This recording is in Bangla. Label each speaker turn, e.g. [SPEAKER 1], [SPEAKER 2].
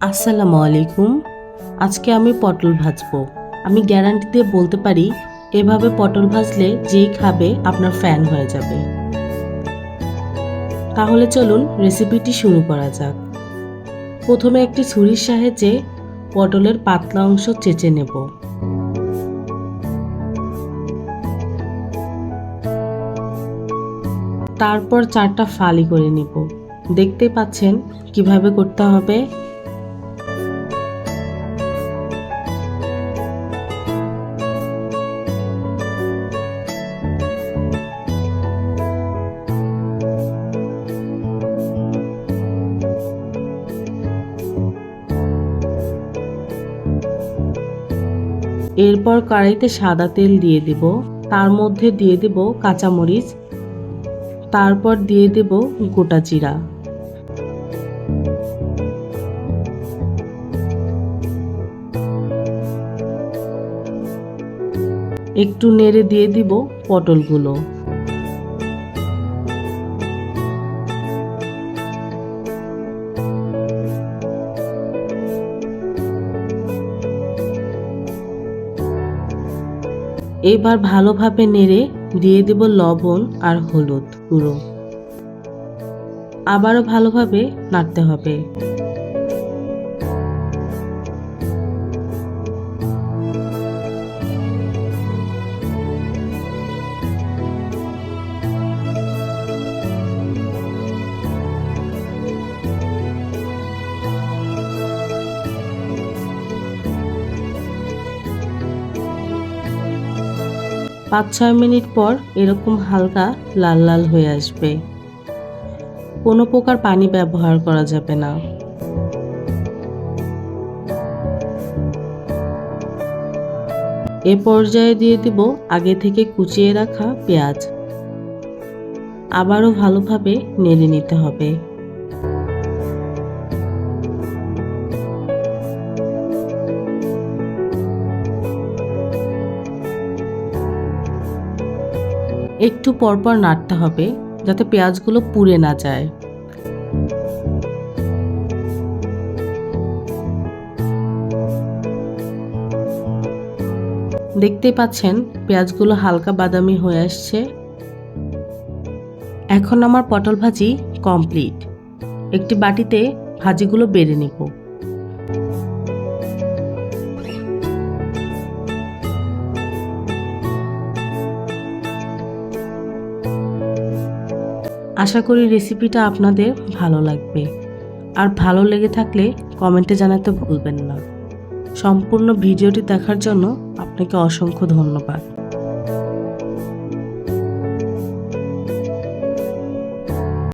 [SPEAKER 1] আসসালামু আলাইকুম। আজকে আমি পটল ভাজবো। আমি গ্যারান্টি দিয়ে বলতে পারি, এভাবে পটল ভাজলে যেই খাবে আপনার ফ্যান হয়ে যাবে। তাহলে চলুন রেসিপিটি শুরু করা যাক। প্রথমে একটি ছুরির সাহায্যে পটলের পাতলা অংশ চেঁচে নেব। তারপর চারটা ফালি করে নিব। দেখতে পাচ্ছেন কীভাবে করতে হবে? এরপর কড়াইতে সাদা তেল দিয়ে দেব, তার মধ্যে দিয়ে দেব কাঁচামরিচ, তারপর দিয়ে দেব গোটা জিরা। একটু নেড়ে দিয়ে দিব পটলগুলো। এবার ভালোভাবে নেড়ে দিয়ে দেব লবণ আর হলুদ গুঁড়ো। আবারও ভালোভাবে নাড়তে হবে। পাঁচ ছয় মিনিট পর এরকম হালকা লাল লাল হয়ে আসবে। কোনো প্রকার পানি ব্যবহার করা যাবে না। এ পর্যায়ে দিয়ে দিব আগে থেকে কুচিয়ে রাখা পেঁয়াজ। আবারও ভালোভাবে নেড়ে নিতে হবে। একটু পরপর নাড়তে হবে যাতে পেঁয়াজগুলো পুড়ে না যায়। দেখতে পাচ্ছেন পেঁয়াজগুলো হালকা বাদামি হয়ে আসছে। এখন আমার পটল ভাজি কমপ্লিট। একটি বাটিতে ভাজিগুলো বেড়ে নিব। আশা করি রেসিপিটা আপনাদের ভালো লাগবে। আর ভালো লেগে থাকলে কমেন্টে জানাতে ভুলবেন না। সম্পূর্ণ ভিডিওটি দেখার জন্য আপনাকে অসংখ্য ধন্যবাদ।